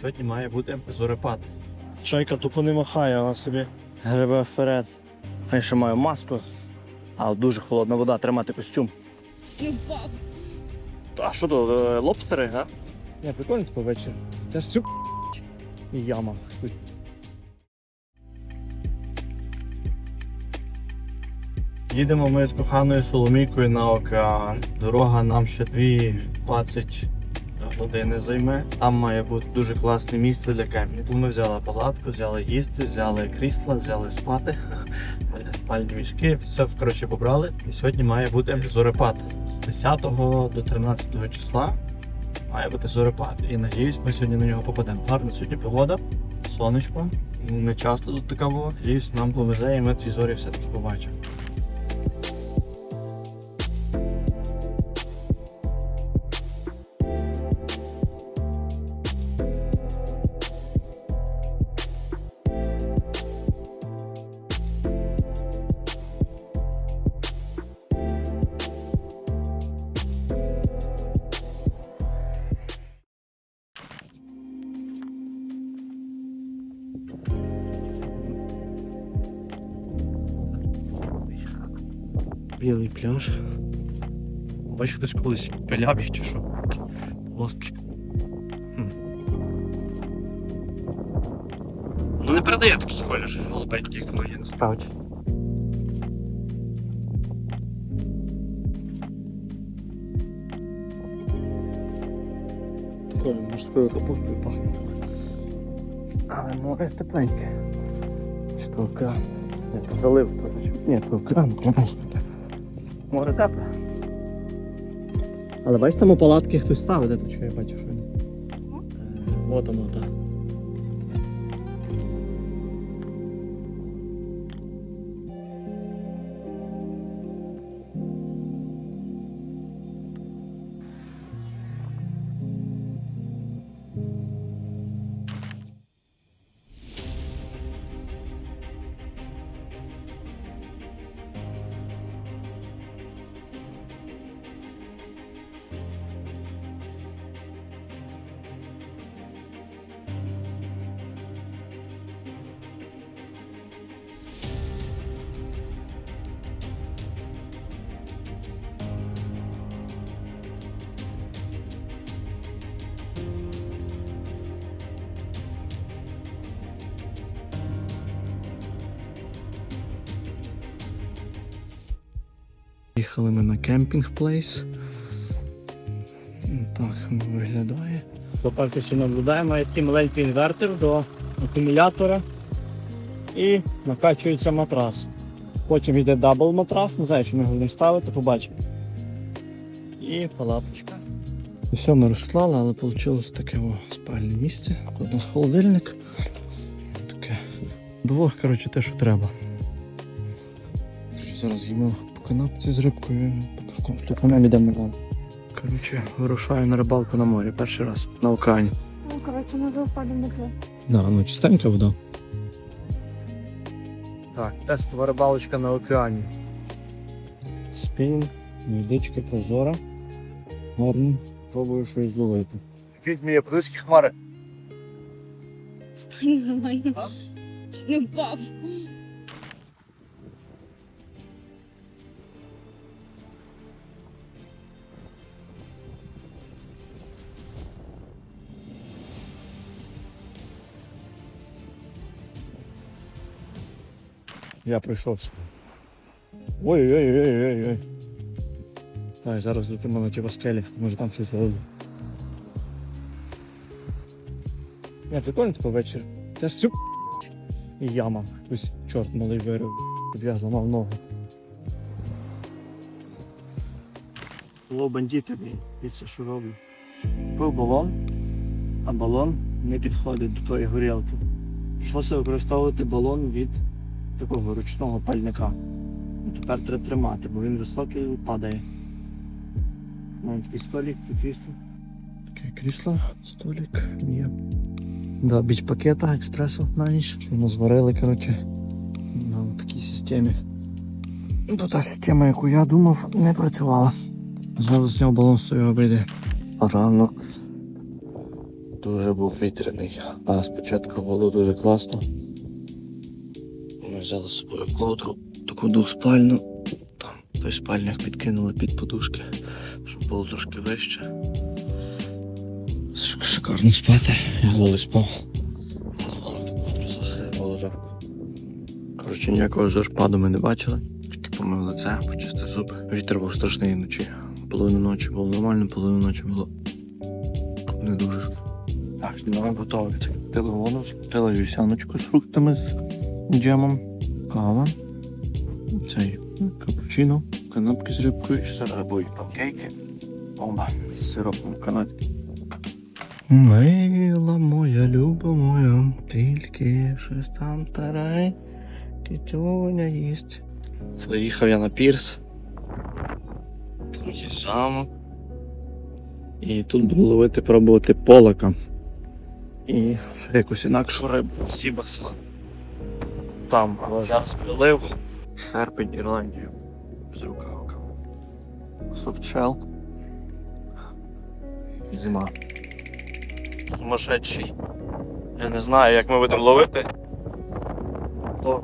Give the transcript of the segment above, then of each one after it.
Сьогодні має бути зорепад. Чайка тупо не махає, вона собі гребе вперед. Я ще маю маску, а дуже холодна вода, тримати костюм. А що то, е, лобстери, га? Не, прикольно такий вечір. Це ж цю і яма. Їдемо ми з коханою Соломійкою на океан. Дорога нам ще 2-20 години займе. Там має бути дуже класне місце для кемпінгу. Ми взяли палатку, взяли їсти, взяли крісла, взяли спати, спальні мішки, все коротше побрали. І сьогодні має бути зорепад. З 10 до 13 числа має бути зорепад. І надіюсь, ми сьогодні на нього попадемо. Гарна сьогодні погода, сонечко. Не часто тут така була. Надіюсь, нам повезе і ми ті зорі все-таки побачимо. Білий пляж. Бачиш, хтось колись пиляв їх чи що? Хм. Ну не передає такий колір голубенький, як воно є насправді. Такою морською капустою пахне. Але море тепленьке. Чи то океан? Ні, то залив. Ні, то океан, океан. Море тепле. Але бачиш, там у палатки хтось ставить, де то точка, я бачу, що. Вот воно, так. Їхали ми на кемпінг плейс. Так виглядає. Поки що наблюдаємо, є маленький інвертор до акумулятора і накачується матрас. Потім йде дабл матрас, не знаю, чи ми його будемо ставити, побачимо. І палаточка. Все ми розклали, але вийшло таке о, спальне місце. Тут у нас холодильник. Таке. Було, коротше, те, що треба. Зараз їмо по канапці з рибкою. Тут ми йдемо на Коротше, вирушаю на рибалку на морі перший раз на океані. Ну, коротше, ми впадемо до Да, ну чистенька вода. Так, тестова рибалочка на океані. Спінінг, водичка прозора. Гарно. Пробую щось зловити. Відьмі є близькі хмари. Стой нормально. Чи не впав? Я прийшов. Ой-ой-ой-ой-ой. Так, зараз летимо на ті скелі, може там щось зроблю. Не, прикольно такий вечір. Це ж і яма. Ось чорт малий вирив, щоб я зламав ногу. Було бандити, дивіться, що роблю. Пив балон, а балон не підходить до тої горілки. Прийшлося використовувати балон від такого ручного пальника. І Тепер треба тримати, бо він високий і падає. Маємо такий столик, тут крісло. Таке крісло, столик, є. Да, біч пакета, експресо на ніч. Воно зварили, коротше, на такій системі. Бо та система, яку я думав, не працювала. Зразу зняв балон з тої обриди. Ранок. дуже був вітряний, а спочатку було дуже класно. Взяли з собою ковдру, таку двоспальну. Там той спальник підкинули під подушки, щоб було трошки вище. Шикарно спати, я голий спав. Коротше, ніякого зорпаду ми не бачили. Тільки помив лице, почистив зуби. Вітер був страшний вночі. Половину ночі було нормально, половину ночі було не дуже. Так, знімаємо готові. Закрутили воду, закрутили вівсяночку з фруктами з джемом, кава, цей капучино, канапки з рибкою, сарабої панкейки, оба з сиропом канадки. Мила моя, люба моя, тільки щось там тарай, китюня їсть. Приїхав я на пірс. Тут є замок. І тут буду ловити пробувати полака. І ще якусь інакшу рибу сібаса. Там, зараз прилив. Серпень Ірландію. З рукавка. Софтшел. Зима. Сумасшедший. Я не знаю, як ми будемо ловити. То...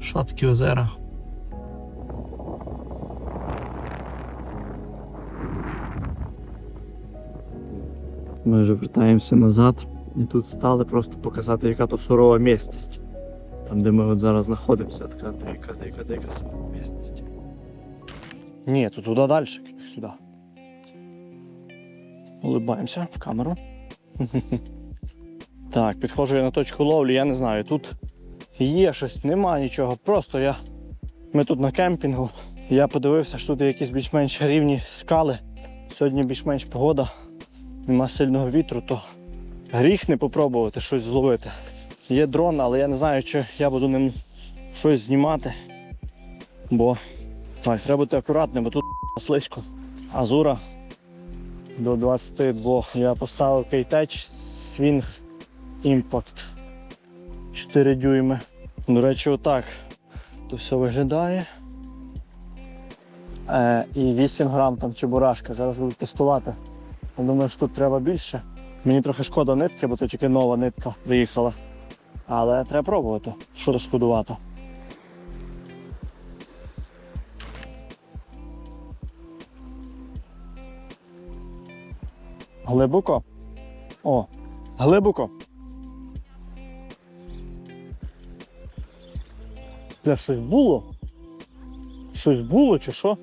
Шаткі озера. Ми вже вертаємося назад і тут стали просто показати, яка то сурова місцевість. Там, де ми от зараз знаходимося, така дика, дика, дика сурова місцевість. Ні, то туди далі, сюди. Улибаємося в камеру. Так, підходжу я на точку ловлі, я не знаю, тут є щось, нема нічого. Просто я. Ми тут на кемпінгу. Я подивився, що тут якісь більш-менш рівні скали. Сьогодні більш-менш погода нема сильного вітру, то гріх не попробувати щось зловити. Є дрон, але я не знаю, чи я буду ним щось знімати. Бо так, треба бути акуратним, бо тут слизько. Азура до 22. Я поставив кейтеч Swing Impact 4 дюйми. До речі, отак то все виглядає. Е, і 8 грам там чебурашка. Зараз буду тестувати. Я думаю, що тут треба більше. Мені трохи шкода нитки, бо то тільки нова нитка приїхала. Але треба пробувати. Що то шкодувати. Глибоко? О, глибоко. Бля, щось було? Щось було чи що?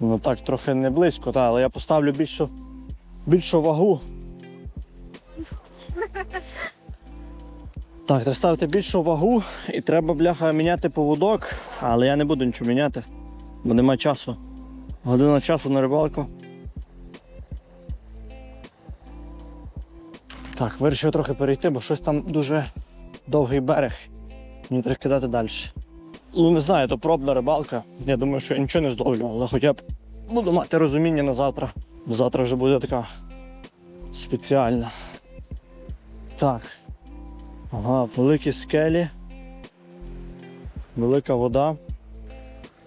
Ну так, трохи не близько, та, але я поставлю більшу, більшу вагу. Так, треба ставити більшу вагу і треба, бляха, міняти поводок, але я не буду нічого міняти, бо немає часу. Година часу на рибалку. Так, вирішив трохи перейти, бо щось там дуже довгий берег. Мені треба кидати далі. Ну, не знаю, то пробна рибалка. Я думаю, що я нічого не зловлю, але хоча б буду мати розуміння на завтра. Бо завтра вже буде така спеціальна. Так. Ага, великі скелі. Велика вода.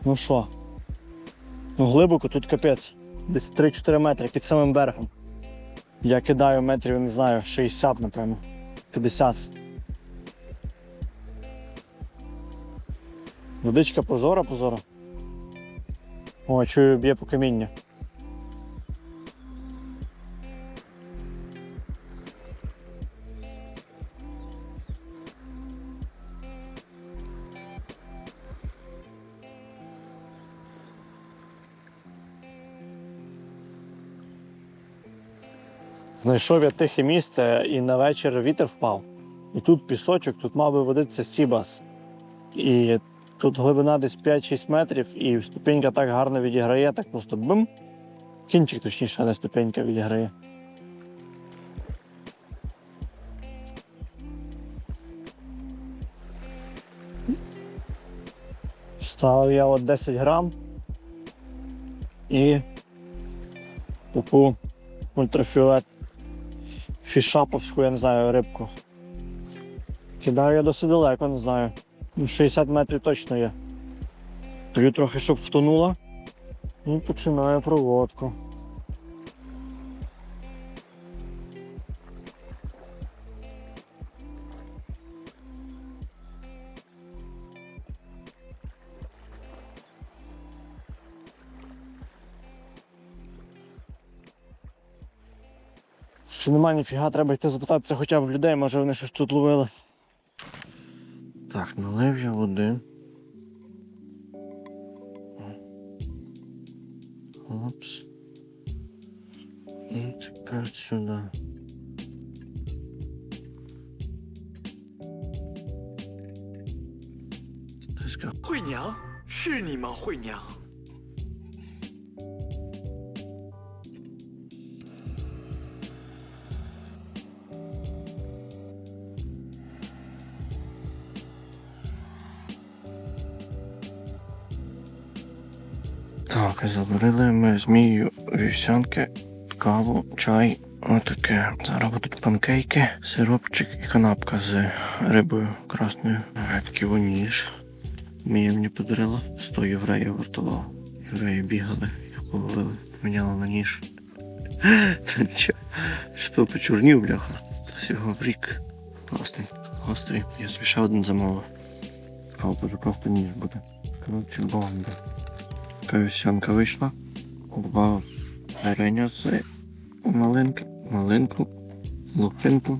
Ну що? Ну глибоко тут капець. Десь 3-4 метри під самим берегом. Я кидаю метрів, не знаю, 60, напевно. 50. Водичка прозора, прозора. О, чую, б'є по камінню. Знайшов я тихе місце і на вечір вітер впав. І тут пісочок, тут мав би водитися сібас. І тут глибина десь 5-6 метрів, і ступенька так гарно відіграє, так просто бим. Кінчик, точніше, не ступенька відіграє. Ставив я от 10 грам і таку ультрафіолет фішаповську, я не знаю, рибку. Кидаю я досить далеко, не знаю. Ну, 60 метрів точно є. Даю трохи, щоб втонула. І починаю проводку. Чи немає ніфіга, треба йти запитатися хоча б в людей, може вони щось тут ловили. Так, налив я води. Опс. І тепер сюди. Китайська 惠娘，是你吗？惠娘。 Так, заварили ми змію вівсянки, каву, чай. Отаке. Зараз будуть панкейки, сиропчик і канапка з рибою красною. Такий воніж. Мія мені подарила. 100 євреїв вартував. Євреї бігали, їх половили, міняли на ніж. Що почорнів, бляха. Всього в рік. Класний, гострий. Я ще один замовив. А уже просто ніж буде. Коротше, бомба. Така вийшла. Варення з малинки, малинку, лупинку.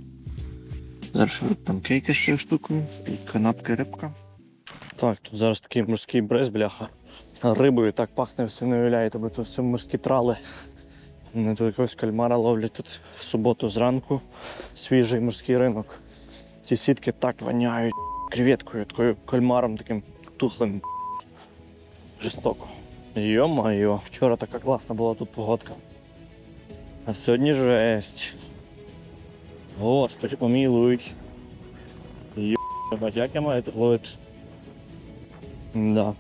Зараз панкейки з цією штукою і канапки рибка. Так, тут зараз такий морський бриз, бляха. Рибою так пахне, все не уявляєте, бо це все морські трали. Не тут якогось кальмара ловлять тут в суботу зранку. Свіжий морський ринок. Ці сітки так воняють креветкою, такою кальмаром таким тухлим. Жестоко. Йо-моє, вчора така класна була тут погодка. А сьогодні жесть. Господи, помилуй. Йо, як я маю тут ловити? Да.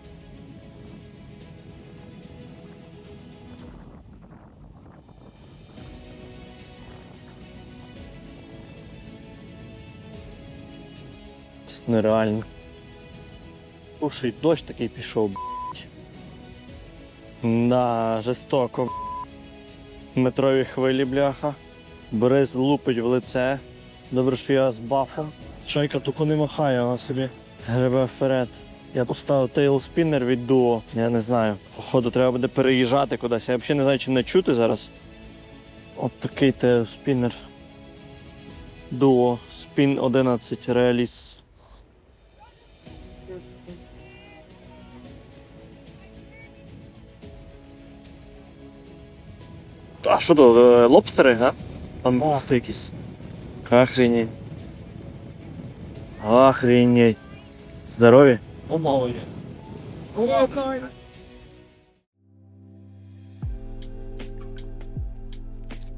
Це нереально. Слушай, дощ такий пішов, б***ь. Да, жорстоко. Метрові хвилі, бляха. Бриз лупить в лице. Добре, що я з бафом. Чайка тупо не махає, вона собі гребе вперед. Я поставив тейлспіннер від дуо. Я не знаю. Походу, треба буде переїжджати кудись. Я взагалі не знаю, чи не чути зараз. От такий тейлспіннер. Дуо. Спін 11 Realis. А що то, е, лобстери, га? Там стоїть якісь. Охренеть. Охренеть. Здорові? Помалує.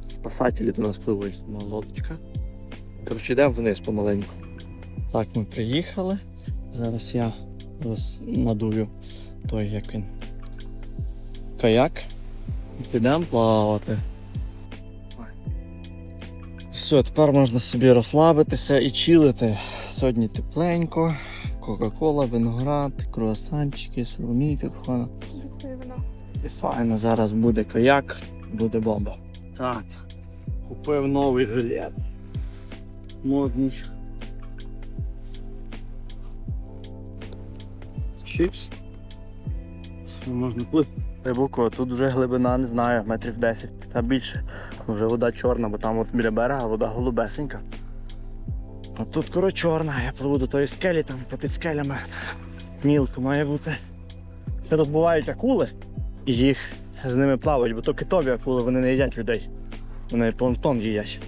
Спасателі до нас пливуть. Ну, лодочка. Коротше, йдемо вниз помаленьку. Так, ми приїхали. Зараз я роз... надую той, як він. Каяк. Підемо плавати. Все, тепер можна собі розслабитися і чилити. Сьогодні тепленько, Кока-Кола, виноград, круасанчики, соломійка кохана. І файно, зараз буде каяк, буде бомба. Так, купив новий жилет. Модний. Чіпс. Можна плити. Глибоко, тут вже глибина, не знаю, метрів 10 та більше. Вже вода чорна, бо там от біля берега вода голубесенька. А тут коро чорна, я пливу до тої скелі, там попід скелями. Мілко має бути. Це тут бувають акули, і їх з ними плавають, бо то китові акули вони не їдять людей. Вони планктон їдять.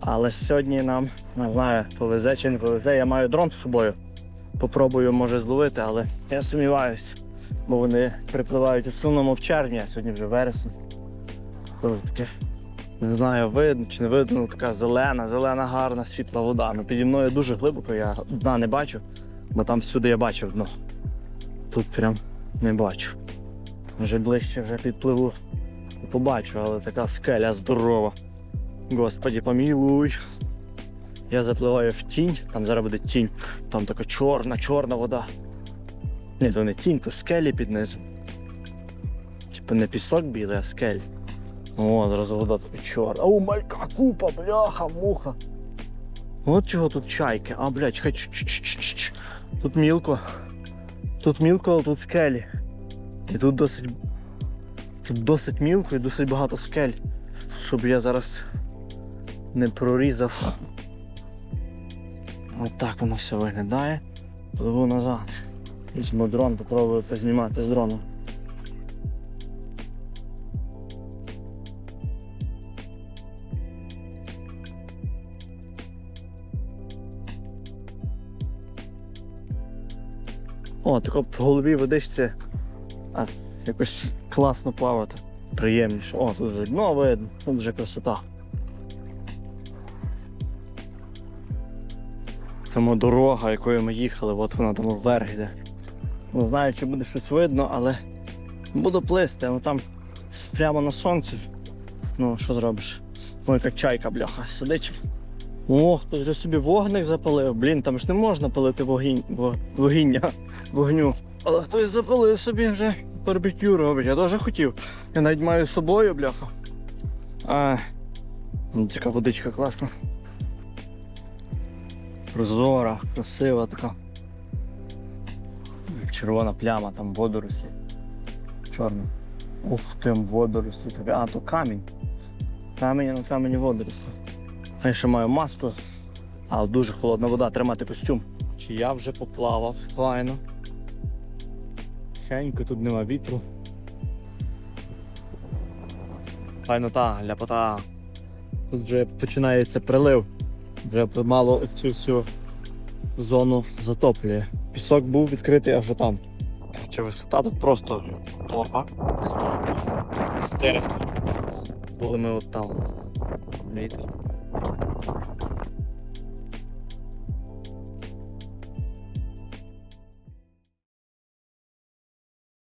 Але сьогодні нам, не знаю, повезе чи не повезе, я маю дрон з собою. Попробую, може, зловити, але я сумніваюся. Бо вони припливають в основному в червні, а сьогодні вже вересень. Тож таке, не знаю, видно чи не видно, ну, така зелена, зелена, гарна, світла вода. Ну піді мною дуже глибоко, я дна не бачу, бо там всюди я бачив дно. Тут прям не бачу. Вже ближче вже підпливу. і Побачу, але така скеля здорова. Господі, помілуй. Я запливаю в тінь, там зараз буде тінь, там така чорна, чорна вода. Ні, то не тінь, то скелі під низом. Типу не пісок білий, а скель. О, зразу вода така чорна. О, малька купа, бляха, муха. От чого тут чайки. А, бля, чекай, ч- ч- ч- ч- ч. Тут мілко. Тут мілко, а тут скелі. І тут досить. Тут досить мілко і досить багато скель. Щоб я зараз не прорізав. От так воно все виглядає. Пливу назад. Візьму дрон, попробую познімати з дрону. О, тако в голові водичці. А, якось класно плавати. Приємніше. О, тут вже дно видно, тут вже красота. Тому дорога, якою ми їхали, от вона там вверх йде. Не знаю, чи буде щось видно, але буду плисти, а там прямо на сонці. Ну, що зробиш? Ой, яка чайка, бляха, сидить. О, хтось вже собі вогник запалив. Блін, там ж не можна палити вогінь, вогіння, вогню. Але хтось запалив собі вже барбекю робить. Я теж хотів. Я навіть маю з собою, бляха. А, ну, така водичка класна. Прозора, красива така. Червона пляма, там водорослі. Чорна. Ух, там водорослі. А, то камінь. Камінь а на камені водорослі. Я ще маю маску, але дуже холодна вода, тримати костюм. Чи я вже поплавав, файно. Тихенько, тут нема вітру. Файно та, ляпота. Тут вже починається прилив. Вже мало цю всю зону затоплює. Пісок був відкритий аж там. Чи висота тут просто топа. 400. Були ми от там. Вітер.